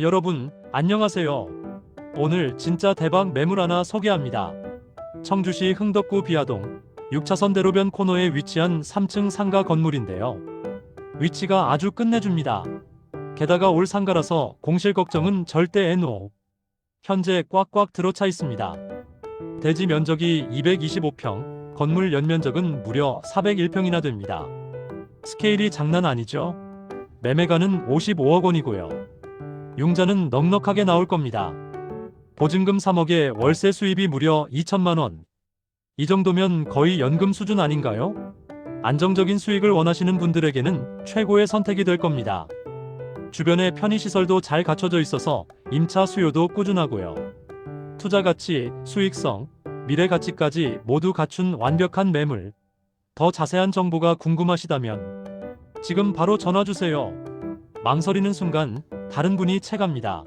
여러분, 안녕하세요. 오늘 진짜 대박 매물 하나 소개합니다. 청주시 흥덕구 비아동 6차선 대로변 코너에 위치한 3층 상가 건물인데요. 위치가 아주 끝내줍니다. 게다가 올 상가라서 공실 걱정은 절대 NO. 현재 꽉꽉 들어차 있습니다. 대지 면적이 225평, 건물 연면적은 무려 401평이나 됩니다. 스케일이 장난 아니죠? 매매가는 55억 원이고요. 융자는 넉넉하게 나올 겁니다. 보증금 3억에 월세 수입이 무려 2천만 원. 이 정도면 거의 연금 수준 아닌가요? 안정적인 수익을 원하시는 분들에게는 최고의 선택이 될 겁니다. 주변에 편의시설도 잘 갖춰져 있어서 임차 수요도 꾸준하고요. 투자 가치, 수익성, 미래 가치까지 모두 갖춘 완벽한 매물. 더 자세한 정보가 궁금하시다면 지금 바로 전화 주세요. 망설이는 순간 다른 분이 채갑니다.